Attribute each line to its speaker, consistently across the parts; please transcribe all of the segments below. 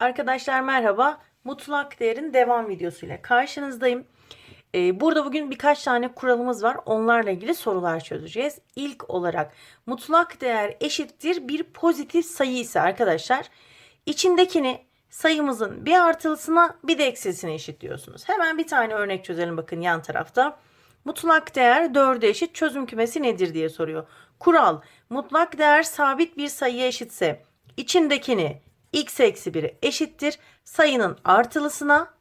Speaker 1: Arkadaşlar merhaba. Mutlak değerin devam videosuyla karşınızdayım. Ee, burada bugün birkaç tane kuralımız var. Onlarla ilgili sorular çözeceğiz. İlk olarak mutlak değer eşittir bir pozitif sayı ise arkadaşlar içindekini sayımızın bir artılısına bir de eksilisine eşitliyorsunuz. Hemen bir tane örnek çözelim bakın yan tarafta. Mutlak değer 4'e eşit çözüm kümesi nedir diye soruyor. Kural mutlak değer sabit bir sayıya eşitse içindekini x eksi 1'e eşittir sayının artılısına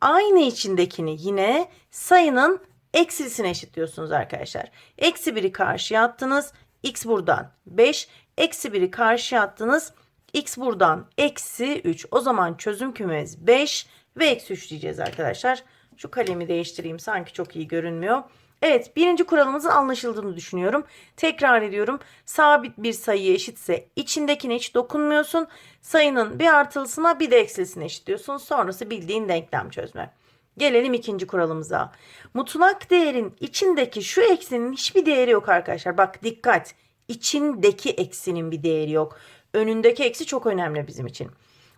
Speaker 1: aynı içindekini yine sayının eksilisine eşitliyorsunuz arkadaşlar. Eksi 1'i karşıya attınız. X buradan 5. Eksi 1'i karşıya attınız. X buradan eksi 3. O zaman çözüm kümemiz 5 ve eksi 3 diyeceğiz arkadaşlar. Şu kalemi değiştireyim sanki çok iyi görünmüyor. Evet birinci kuralımızın anlaşıldığını düşünüyorum. Tekrar ediyorum. Sabit bir sayı eşitse içindekine hiç dokunmuyorsun. Sayının bir artılısına bir de eksilisine eşitliyorsun. Sonrası bildiğin denklem çözme. Gelelim ikinci kuralımıza. Mutlak değerin içindeki şu eksinin hiçbir değeri yok arkadaşlar. Bak dikkat. İçindeki eksinin bir değeri yok. Önündeki eksi çok önemli bizim için.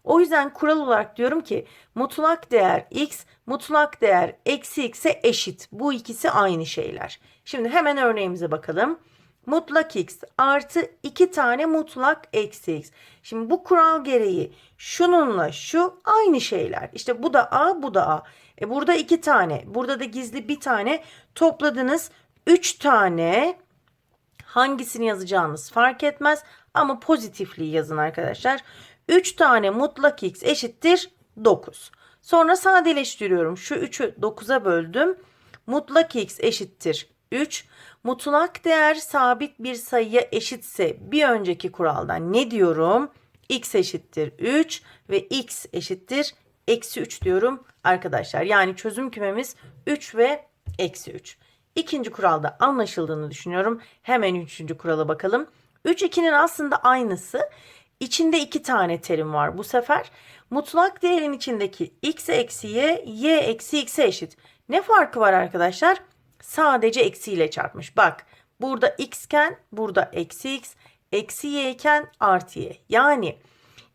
Speaker 1: O yüzden kural olarak diyorum ki mutlak değer x mutlak değer eksi x'e eşit. Bu ikisi aynı şeyler. Şimdi hemen örneğimize bakalım. Mutlak x artı 2 tane mutlak eksi x. Şimdi bu kural gereği şununla şu aynı şeyler. İşte bu da a bu da a. E burada 2 tane burada da gizli bir tane topladınız 3 tane hangisini yazacağınız fark etmez. Ama pozitifliği yazın arkadaşlar. 3 tane mutlak x eşittir 9. Sonra sadeleştiriyorum. Şu 3'ü 9'a böldüm. Mutlak x eşittir 3. Mutlak değer sabit bir sayıya eşitse bir önceki kuraldan ne diyorum? x eşittir 3 ve x eşittir eksi 3 diyorum arkadaşlar. Yani çözüm kümemiz 3 ve eksi 3. İkinci kuralda anlaşıldığını düşünüyorum. Hemen üçüncü kurala bakalım. 3 2'nin aslında aynısı. İçinde iki tane terim var bu sefer. Mutlak değerin içindeki x eksi y, y eksi x'e eşit. Ne farkı var arkadaşlar? Sadece eksiyle çarpmış. Bak burada x iken burada eksi x, eksi y iken artı y. Yani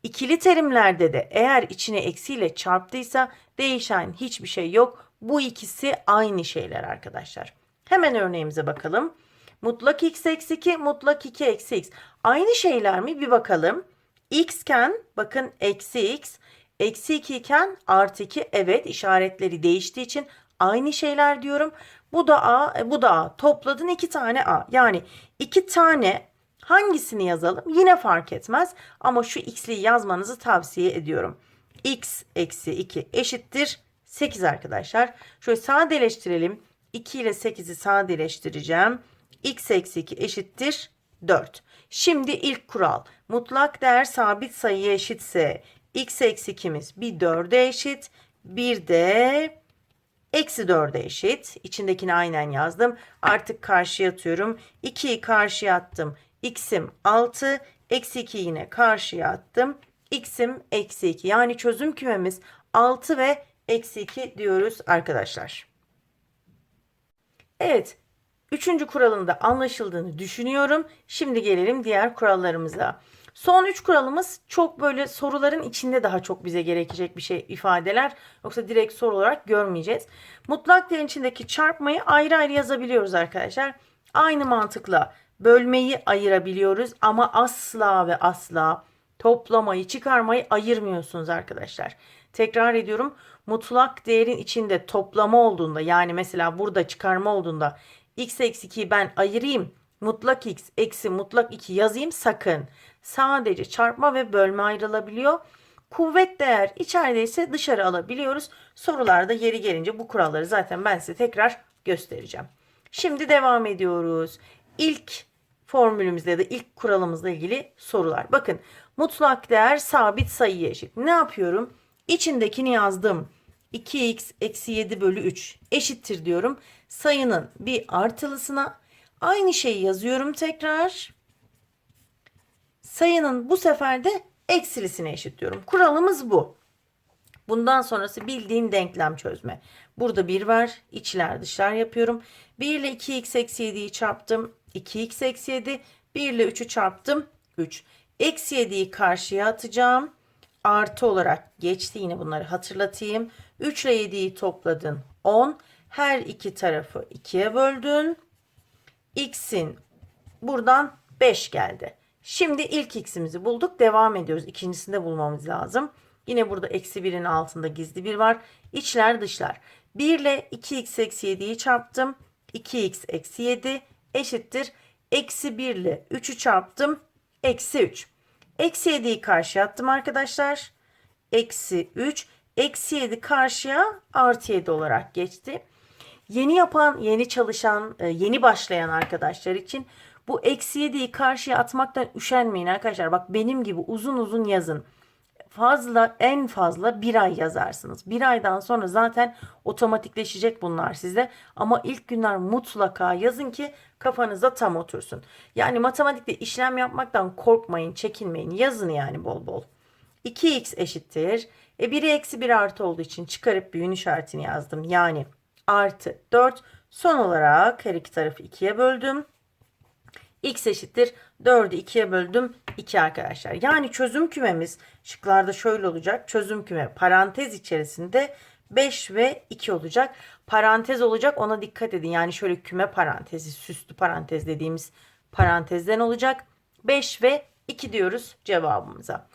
Speaker 1: ikili terimlerde de eğer içine eksiyle çarptıysa değişen hiçbir şey yok. Bu ikisi aynı şeyler arkadaşlar. Hemen örneğimize bakalım. Mutlak x eksi 2, mutlak 2 eksi x. Aynı şeyler mi? Bir bakalım. X iken bakın eksi x, eksi 2 iken artı 2. Evet işaretleri değiştiği için aynı şeyler diyorum. Bu da a, e, bu da a. Topladın iki tane a. Yani iki tane hangisini yazalım? Yine fark etmez. Ama şu x'liyi yazmanızı tavsiye ediyorum. x eksi 2 eşittir 8 arkadaşlar. Şöyle sadeleştirelim. 2 ile 8'i sadeleştireceğim x eksi 2 eşittir 4. Şimdi ilk kural mutlak değer sabit sayıya eşitse x eksi 2'miz bir 4'e eşit bir de eksi 4'e eşit. İçindekini aynen yazdım. Artık karşıya atıyorum. 2'yi karşıya attım. x'im 6 eksi 2 yine karşıya attım. x'im eksi 2 yani çözüm kümemiz 6 ve eksi 2 diyoruz arkadaşlar. Evet Üçüncü kuralında anlaşıldığını düşünüyorum. Şimdi gelelim diğer kurallarımıza. Son üç kuralımız çok böyle soruların içinde daha çok bize gerekecek bir şey ifadeler. Yoksa direkt soru olarak görmeyeceğiz. Mutlak değerin içindeki çarpmayı ayrı ayrı yazabiliyoruz arkadaşlar. Aynı mantıkla bölmeyi ayırabiliyoruz ama asla ve asla toplamayı, çıkarmayı ayırmıyorsunuz arkadaşlar. Tekrar ediyorum. Mutlak değerin içinde toplama olduğunda yani mesela burada çıkarma olduğunda x eksi 2'yi ben ayırayım. Mutlak x eksi mutlak 2 yazayım sakın. Sadece çarpma ve bölme ayrılabiliyor. Kuvvet değer içerideyse dışarı alabiliyoruz. Sorularda yeri gelince bu kuralları zaten ben size tekrar göstereceğim. Şimdi devam ediyoruz. İlk formülümüzde ya da ilk kuralımızla ilgili sorular. Bakın mutlak değer sabit sayıya eşit. Ne yapıyorum? İçindekini yazdım. 2x eksi 7 bölü 3 eşittir diyorum. Sayının bir artılısına aynı şeyi yazıyorum tekrar. Sayının bu sefer de eksilisine eşitliyorum. Kuralımız bu. Bundan sonrası bildiğin denklem çözme. Burada 1 var. içler dışlar yapıyorum. 1 ile 2x eksi 7'yi çarptım. 2x eksi 7. 1 ile 3'ü çarptım. 3. Eksi 7'yi karşıya atacağım. artı olarak geçti. Yine bunları hatırlatayım. 3 ile 7'yi topladın 10. Her iki tarafı 2'ye böldün. X'in buradan 5 geldi. Şimdi ilk x'imizi bulduk. Devam ediyoruz. İkincisini de bulmamız lazım. Yine burada eksi 1'in altında gizli bir var. İçler dışlar. 1 ile 2x eksi 7'yi çarptım. 2x eksi 7 eşittir. Eksi 1 ile 3'ü çarptım. Eksi 3. Eksi 7'yi karşıya attım arkadaşlar. Eksi 3. Eksi 7 karşıya artı 7 olarak geçti. Yeni yapan, yeni çalışan, e, yeni başlayan arkadaşlar için bu eksi 7'yi karşıya atmaktan üşenmeyin arkadaşlar. Bak benim gibi uzun uzun yazın. Fazla en fazla bir ay yazarsınız. Bir aydan sonra zaten otomatikleşecek bunlar size. Ama ilk günler mutlaka yazın ki kafanıza tam otursun. Yani matematikte işlem yapmaktan korkmayın, çekinmeyin. Yazın yani bol bol. 2x eşittir. E 1'e eksi 1 artı olduğu için çıkarıp büyün işaretini yazdım. Yani artı 4. Son olarak her iki tarafı 2'ye böldüm. X eşittir 4'ü 2'ye böldüm 2 arkadaşlar. Yani çözüm kümemiz şıklarda şöyle olacak. Çözüm küme parantez içerisinde 5 ve 2 olacak. Parantez olacak ona dikkat edin. Yani şöyle küme parantezi süslü parantez dediğimiz parantezden olacak. 5 ve 2 diyoruz cevabımıza.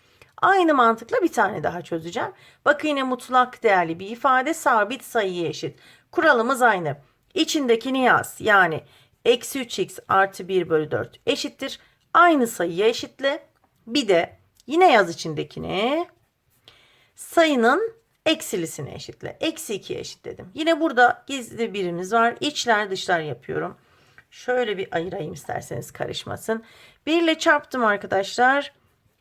Speaker 1: Aynı mantıkla bir tane daha çözeceğim. Bakın yine mutlak değerli bir ifade sabit sayıya eşit. Kuralımız aynı. İçindekini yaz. Yani eksi 3x artı 1 bölü 4 eşittir. Aynı sayıya eşitle. Bir de yine yaz içindekini sayının eksilisine eşitle. Eksi 2'ye eşitledim. Yine burada gizli birimiz var. İçler dışlar yapıyorum. Şöyle bir ayırayım isterseniz karışmasın. 1 ile çarptım arkadaşlar.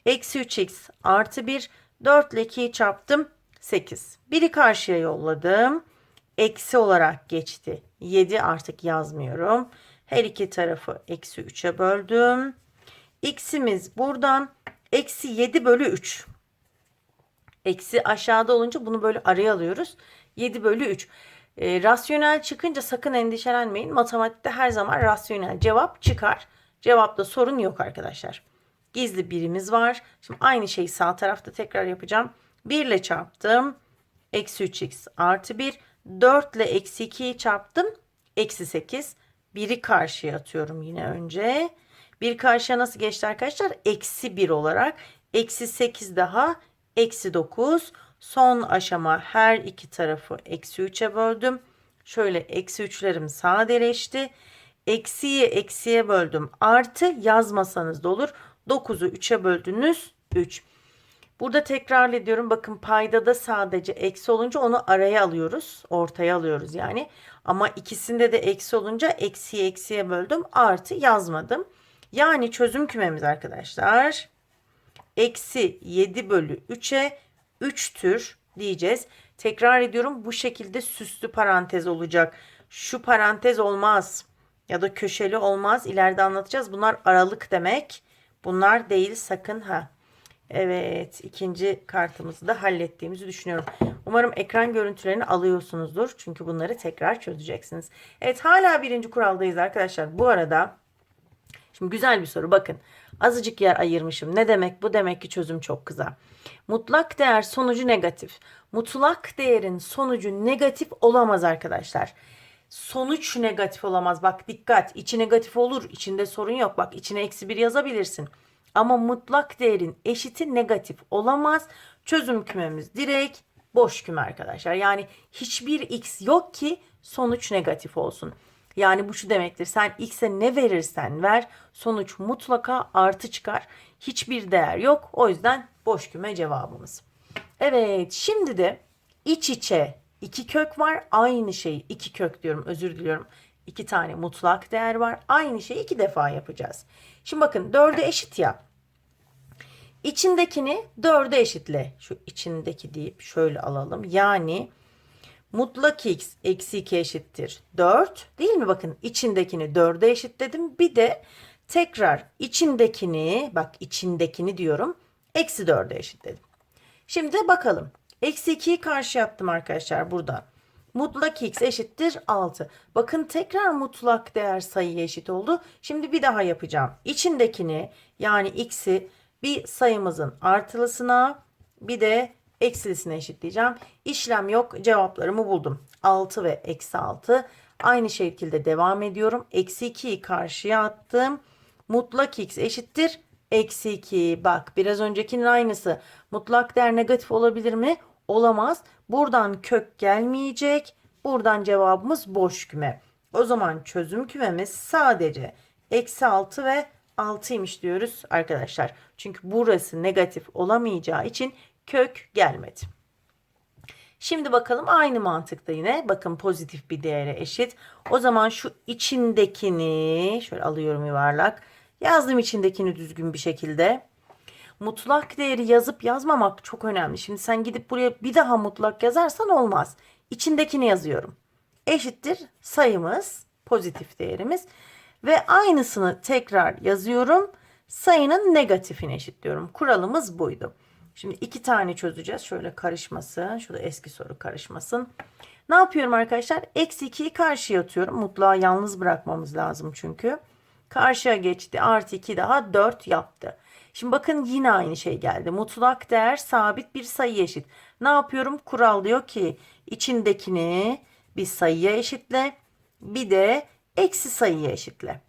Speaker 1: Eksi 3x artı 1. 4 ile 2'yi çarptım. 8. Biri karşıya yolladım. Eksi olarak geçti. 7 artık yazmıyorum. Her iki tarafı eksi 3'e böldüm. X'imiz buradan eksi 7 bölü 3. Eksi aşağıda olunca bunu böyle araya alıyoruz. 7 bölü 3. E, rasyonel çıkınca sakın endişelenmeyin. Matematikte her zaman rasyonel cevap çıkar. Cevapta sorun yok arkadaşlar. Gizli birimiz var. Şimdi aynı şeyi sağ tarafta tekrar yapacağım. 1 ile çarptım. Eksi 3x artı 1. 4 ile eksi 2'yi çarptım. Eksi 8. 1'i karşıya atıyorum yine önce. 1 karşıya nasıl geçti arkadaşlar? Eksi 1 olarak. Eksi 8 daha. Eksi 9. Son aşama her iki tarafı eksi 3'e böldüm. Şöyle eksi 3'lerim sadeleşti. Eksiyi eksiye böldüm. Artı yazmasanız da olur. 9'u 3'e böldünüz 3. Burada tekrar ediyorum. Bakın payda da sadece eksi olunca onu araya alıyoruz. Ortaya alıyoruz yani. Ama ikisinde de eksi olunca eksiye eksiye böldüm. Artı yazmadım. Yani çözüm kümemiz arkadaşlar. Eksi 7 bölü 3'e 3'tür diyeceğiz. Tekrar ediyorum bu şekilde süslü parantez olacak. Şu parantez olmaz ya da köşeli olmaz. İleride anlatacağız. Bunlar aralık demek. Bunlar değil sakın ha. Evet ikinci kartımızı da hallettiğimizi düşünüyorum. Umarım ekran görüntülerini alıyorsunuzdur. Çünkü bunları tekrar çözeceksiniz. Evet hala birinci kuraldayız arkadaşlar. Bu arada şimdi güzel bir soru bakın. Azıcık yer ayırmışım. Ne demek bu? Demek ki çözüm çok kısa. Mutlak değer sonucu negatif. Mutlak değerin sonucu negatif olamaz arkadaşlar. Sonuç negatif olamaz. Bak dikkat. İçi negatif olur. İçinde sorun yok. Bak içine eksi bir yazabilirsin. Ama mutlak değerin eşiti negatif olamaz. Çözüm kümemiz direkt boş küme arkadaşlar. Yani hiçbir x yok ki sonuç negatif olsun. Yani bu şu demektir. Sen x'e ne verirsen ver sonuç mutlaka artı çıkar. Hiçbir değer yok. O yüzden boş küme cevabımız. Evet şimdi de iç içe iki kök var. Aynı şey iki kök diyorum özür diliyorum. İki tane mutlak değer var. Aynı şeyi iki defa yapacağız. Şimdi bakın dörde eşit ya. İçindekini dörde eşitle. Şu içindeki deyip şöyle alalım. Yani mutlak x eksi 2 eşittir 4. Değil mi? Bakın içindekini dörde eşitledim. Bir de tekrar içindekini bak içindekini diyorum. Eksi 4'e eşitledim. Şimdi bakalım. Eksi 2'yi karşı attım arkadaşlar burada. Mutlak x eşittir 6. Bakın tekrar mutlak değer sayıya eşit oldu. Şimdi bir daha yapacağım. İçindekini yani x'i bir sayımızın artılısına Bir de eksilisini eşitleyeceğim. İşlem yok. Cevaplarımı buldum. 6 ve eksi 6. Aynı şekilde devam ediyorum. Eksi 2'yi karşıya attım. Mutlak x eşittir. Eksi 2. Bak biraz öncekinin aynısı. Mutlak değer negatif olabilir mi? Olamaz. Buradan kök gelmeyecek. Buradan cevabımız boş küme. O zaman çözüm kümemiz sadece eksi 6 ve 6'ymış diyoruz arkadaşlar. Çünkü burası negatif olamayacağı için kök gelmedi. Şimdi bakalım aynı mantıkta yine. Bakın pozitif bir değere eşit. O zaman şu içindekini şöyle alıyorum yuvarlak. Yazdım içindekini düzgün bir şekilde. Mutlak değeri yazıp yazmamak çok önemli. Şimdi sen gidip buraya bir daha mutlak yazarsan olmaz. İçindekini yazıyorum. Eşittir sayımız, pozitif değerimiz. Ve aynısını tekrar yazıyorum. Sayının negatifini eşitliyorum. Kuralımız buydu. Şimdi iki tane çözeceğiz. Şöyle karışmasın. Şurada eski soru karışmasın. Ne yapıyorum arkadaşlar? Eksi 2'yi karşıya atıyorum. Mutlağı yalnız bırakmamız lazım çünkü. Karşıya geçti. Artı 2 daha 4 yaptı. Şimdi bakın yine aynı şey geldi. Mutlak değer sabit bir sayı eşit. Ne yapıyorum? Kural diyor ki içindekini bir sayıya eşitle. Bir de eksi sayıya eşitle.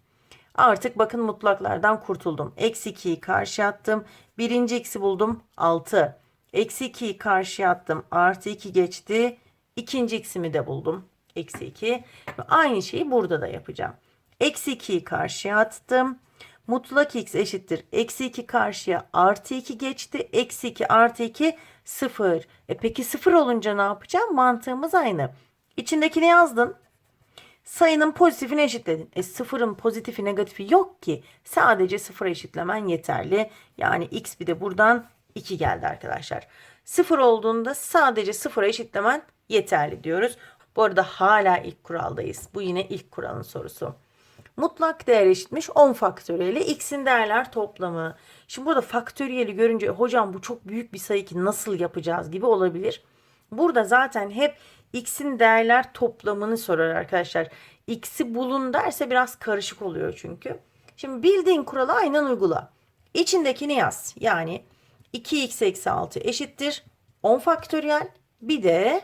Speaker 1: Artık bakın mutlaklardan kurtuldum. Eksi 2'yi karşıya attım. Birinci eksi buldum 6. Eksi 2'yi karşıya attım. Artı 2 geçti. İkinci eksimi de buldum. Eksi 2. Aynı şeyi burada da yapacağım. Eksi 2'yi karşıya attım. Mutlak x eşittir. Eksi 2 karşıya artı 2 geçti. Eksi 2 artı 2 0. E peki 0 olunca ne yapacağım? Mantığımız aynı. İçindekini yazdın. Sayının pozitifini eşitledin. E sıfırın pozitifi negatifi yok ki. Sadece sıfıra eşitlemen yeterli. Yani x bir de buradan 2 geldi arkadaşlar. Sıfır olduğunda sadece sıfıra eşitlemen yeterli diyoruz. Bu arada hala ilk kuraldayız. Bu yine ilk kuralın sorusu. Mutlak değer eşitmiş 10 faktöriyeli x'in değerler toplamı. Şimdi burada faktöriyeli görünce hocam bu çok büyük bir sayı ki nasıl yapacağız gibi olabilir. Burada zaten hep x'in değerler toplamını sorar arkadaşlar. X'i bulun derse biraz karışık oluyor çünkü. Şimdi bildiğin kuralı aynen uygula. İçindekini yaz. Yani 2x eksi 6 eşittir 10 faktöriyel. Bir de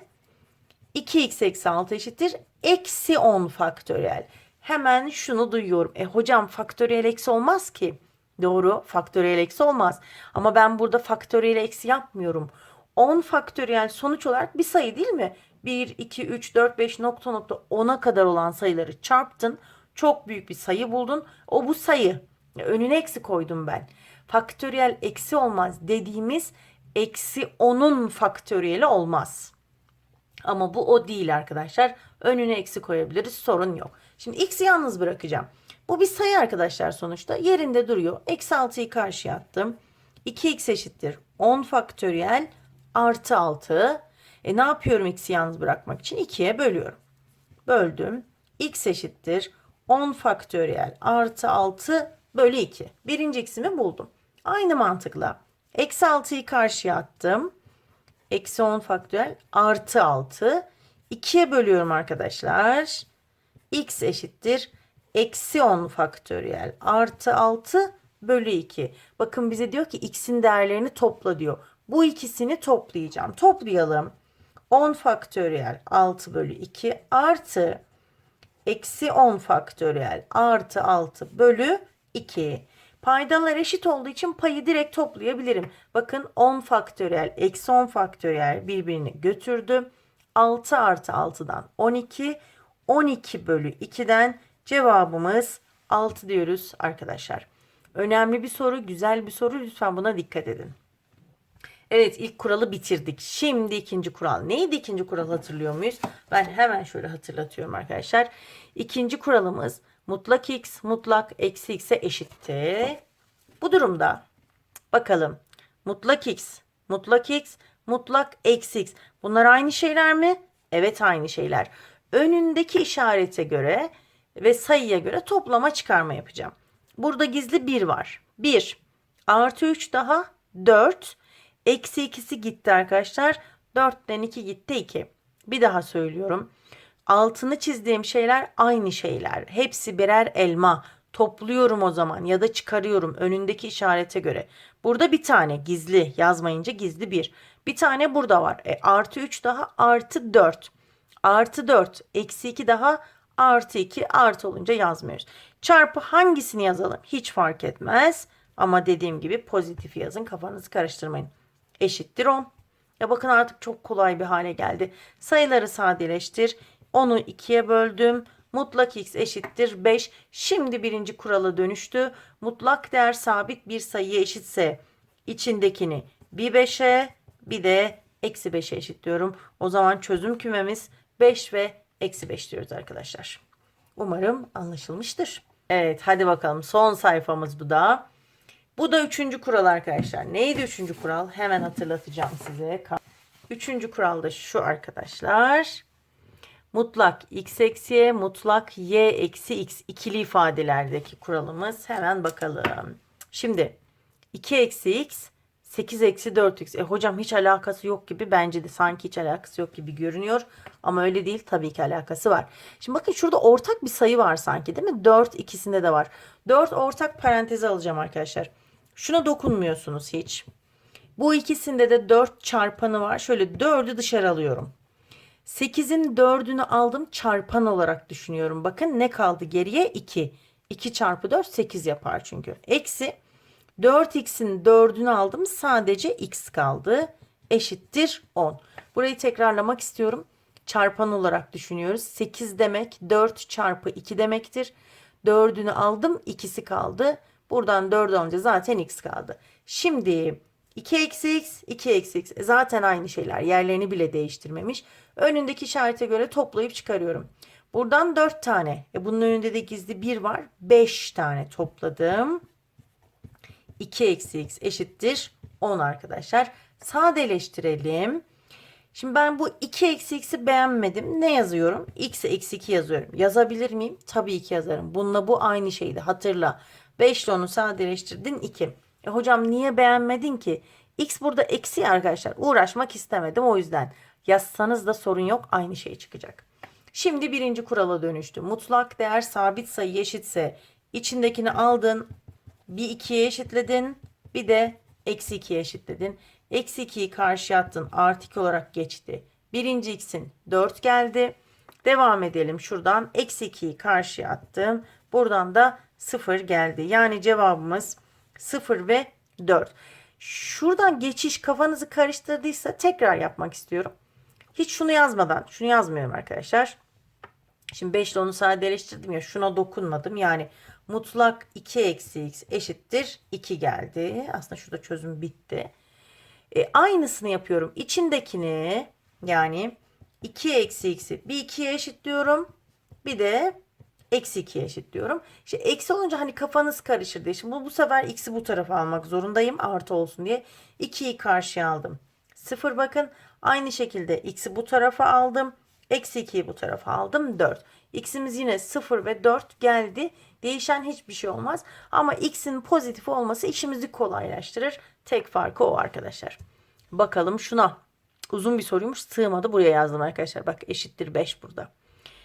Speaker 1: 2x eksi 6 eşittir eksi 10 faktöriyel. Hemen şunu duyuyorum. E hocam faktöriyel eksi olmaz ki. Doğru faktöriyel eksi olmaz. Ama ben burada faktöriyel eksi yapmıyorum. 10 faktöriyel sonuç olarak bir sayı değil mi? 1, 2, 3, 4, 5 nokta nokta 10'a kadar olan sayıları çarptın. Çok büyük bir sayı buldun. O bu sayı. Önüne eksi koydum ben. Faktöriyel eksi olmaz dediğimiz eksi 10'un faktöriyeli olmaz. Ama bu o değil arkadaşlar. Önüne eksi koyabiliriz. Sorun yok. Şimdi x'i yalnız bırakacağım. Bu bir sayı arkadaşlar sonuçta. Yerinde duruyor. Eksi 6'yı karşıya attım. 2x eşittir 10 faktöriyel artı 6. E ne yapıyorum x'i yalnız bırakmak için? 2'ye bölüyorum. Böldüm. x eşittir 10 faktöriyel artı 6 bölü 2. Birinci x'imi buldum. Aynı mantıkla. Eksi 6'yı karşıya attım. Eksi 10 faktöriyel artı 6. 2'ye bölüyorum arkadaşlar. X eşittir. Eksi 10 faktöriyel artı 6 bölü 2. Bakın bize diyor ki x'in değerlerini topla diyor. Bu ikisini toplayacağım. Toplayalım. 10 faktöriyel 6 bölü 2 artı eksi 10 faktöriyel artı 6 bölü 2. Paydalar eşit olduğu için payı direkt toplayabilirim. Bakın 10 faktöriyel eksi 10 faktöriyel birbirini götürdü. 6 artı 6'dan 12. 12 bölü 2'den cevabımız 6 diyoruz arkadaşlar. Önemli bir soru, güzel bir soru. Lütfen buna dikkat edin. Evet ilk kuralı bitirdik. Şimdi ikinci kural. Neydi ikinci kural hatırlıyor muyuz? Ben hemen şöyle hatırlatıyorum arkadaşlar. İkinci kuralımız mutlak x mutlak eksi x'e eşitti. Bu durumda bakalım mutlak x mutlak x mutlak eksi x bunlar aynı şeyler mi? Evet aynı şeyler. Önündeki işarete göre ve sayıya göre toplama çıkarma yapacağım. Burada gizli 1 var. 1 artı 3 daha 4 Eksi ikisi gitti arkadaşlar. 4'ten 2 gitti 2. Bir daha söylüyorum. Altını çizdiğim şeyler aynı şeyler. Hepsi birer elma. Topluyorum o zaman ya da çıkarıyorum önündeki işarete göre. Burada bir tane gizli yazmayınca gizli bir. Bir tane burada var. E, artı 3 daha artı 4. Artı 4 eksi 2 daha artı 2 artı olunca yazmıyoruz. Çarpı hangisini yazalım hiç fark etmez. Ama dediğim gibi pozitif yazın kafanızı karıştırmayın. Eşittir 10. Ya bakın artık çok kolay bir hale geldi. Sayıları sadeleştir. 10'u 2'ye böldüm. Mutlak x eşittir 5. Şimdi birinci kurala dönüştü. Mutlak değer sabit bir sayıya eşitse içindekini bir 5'e bir de eksi 5'e eşitliyorum. O zaman çözüm kümemiz 5 ve eksi 5 diyoruz arkadaşlar. Umarım anlaşılmıştır. Evet hadi bakalım son sayfamız bu da. Bu da üçüncü kural arkadaşlar. Neydi üçüncü kural? Hemen hatırlatacağım size. Üçüncü kural da şu arkadaşlar. Mutlak x eksi y, mutlak y eksi x ikili ifadelerdeki kuralımız. Hemen bakalım. Şimdi 2 eksi x 8 eksi 4x. E hocam hiç alakası yok gibi bence de sanki hiç alakası yok gibi görünüyor. Ama öyle değil tabii ki alakası var. Şimdi bakın şurada ortak bir sayı var sanki değil mi? 4 ikisinde de var. 4 ortak paranteze alacağım arkadaşlar. Şuna dokunmuyorsunuz hiç. Bu ikisinde de 4 çarpanı var. Şöyle 4'ü dışarı alıyorum. 8'in 4'ünü aldım çarpan olarak düşünüyorum. Bakın ne kaldı geriye? 2. 2 çarpı 4 8 yapar çünkü. Eksi 4x'in 4'ünü aldım sadece x kaldı. Eşittir 10. Burayı tekrarlamak istiyorum. Çarpan olarak düşünüyoruz. 8 demek 4 çarpı 2 demektir. 4'ünü aldım ikisi kaldı. Buradan 4 alınca zaten x kaldı. Şimdi 2 eksi x, 2 eksi x. E zaten aynı şeyler. Yerlerini bile değiştirmemiş. Önündeki işarete göre toplayıp çıkarıyorum. Buradan 4 tane. E bunun önünde de gizli 1 var. 5 tane topladım. 2 eksi x eşittir 10 arkadaşlar. Sadeleştirelim. Şimdi ben bu 2 eksi x'i beğenmedim. Ne yazıyorum? x eksi 2 yazıyorum. Yazabilir miyim? Tabii ki yazarım. Bununla bu aynı şeydi. Hatırla. 5 ile onu sadeleştirdin 2. E hocam niye beğenmedin ki? X burada eksi arkadaşlar. Uğraşmak istemedim o yüzden. Yazsanız da sorun yok. Aynı şey çıkacak. Şimdi birinci kurala dönüştü. Mutlak değer sabit sayı eşitse içindekini aldın. Bir 2'ye eşitledin. Bir de eksi 2'ye eşitledin. Eksi 2'yi karşıya attın. Artı 2 olarak geçti. Birinci x'in 4 geldi. Devam edelim şuradan. Eksi 2'yi karşıya attım. Buradan da 0 geldi. Yani cevabımız 0 ve 4. Şuradan geçiş kafanızı karıştırdıysa tekrar yapmak istiyorum. Hiç şunu yazmadan, şunu yazmıyorum arkadaşlar. Şimdi 5 ile onu sadeleştirdim ya şuna dokunmadım. Yani mutlak 2 eksi x eşittir 2 geldi. Aslında şurada çözüm bitti. E, aynısını yapıyorum. İçindekini yani 2 eksi x'i bir 2'ye eşitliyorum. Bir de eksi 2'ye eşitliyorum. İşte eksi olunca hani kafanız karışır diye. Şimdi bu, bu sefer x'i bu tarafa almak zorundayım artı olsun diye. 2'yi karşıya aldım. 0 bakın. Aynı şekilde x'i bu tarafa aldım. Eksi 2'yi bu tarafa aldım. 4. X'imiz yine 0 ve 4 geldi. Değişen hiçbir şey olmaz. Ama x'in pozitif olması işimizi kolaylaştırır. Tek farkı o arkadaşlar. Bakalım şuna. Uzun bir soruymuş. Sığmadı. Buraya yazdım arkadaşlar. Bak eşittir 5 burada.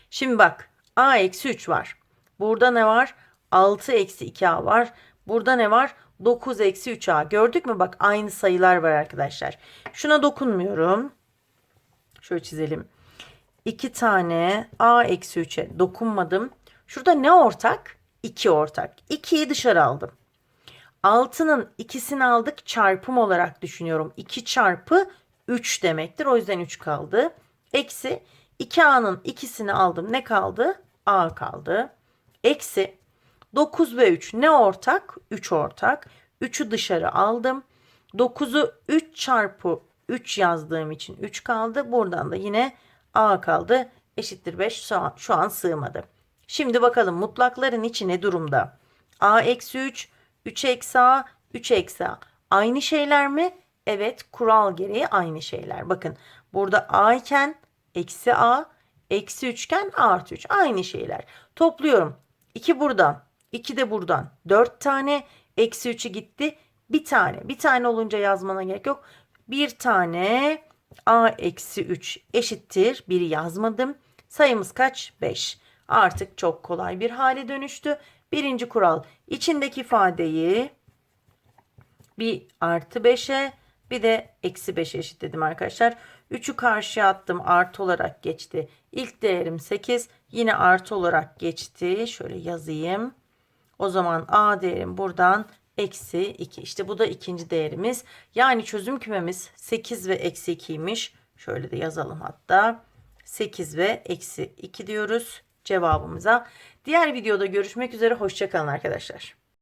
Speaker 1: Şimdi bak. A eksi 3 var. Burada ne var? 6 eksi 2A var. Burada ne var? 9 eksi 3A. Gördük mü? Bak aynı sayılar var arkadaşlar. Şuna dokunmuyorum. Şöyle çizelim. 2 tane A eksi 3'e dokunmadım. Şurada ne ortak? 2 ortak. 2'yi dışarı aldım. 6'nın ikisini aldık çarpım olarak düşünüyorum. 2 çarpı 3 demektir. O yüzden 3 kaldı. Eksi 2A'nın ikisini aldım. Ne kaldı? A kaldı. Eksi 9 ve 3 ne ortak? 3 ortak. 3'ü dışarı aldım. 9'u 3 çarpı 3 yazdığım için 3 kaldı. Buradan da yine A kaldı. Eşittir 5 şu an, şu an sığmadı. Şimdi bakalım mutlakların içi ne durumda? A eksi 3, 3 eksi A, 3 eksi A. Aynı şeyler mi? Evet kural gereği aynı şeyler. Bakın burada A iken eksi A, eksi 3 iken artı 3. Aynı şeyler. Topluyorum. 2 buradan, 2 de buradan. 4 tane eksi 3'ü gitti. Bir tane. Bir tane olunca yazmana gerek yok. Bir tane A eksi 3 eşittir. Biri yazmadım. Sayımız kaç? 5. Artık çok kolay bir hale dönüştü. Birinci kural içindeki ifadeyi bir artı 5'e bir de eksi 5'e eşitledim arkadaşlar. 3'ü karşıya attım artı olarak geçti. İlk değerim 8 yine artı olarak geçti. Şöyle yazayım. O zaman A değerim buradan eksi 2. İşte bu da ikinci değerimiz. Yani çözüm kümemiz 8 ve eksi 2'ymiş. Şöyle de yazalım hatta. 8 ve eksi 2 diyoruz cevabımıza. Diğer videoda görüşmek üzere. Hoşçakalın arkadaşlar.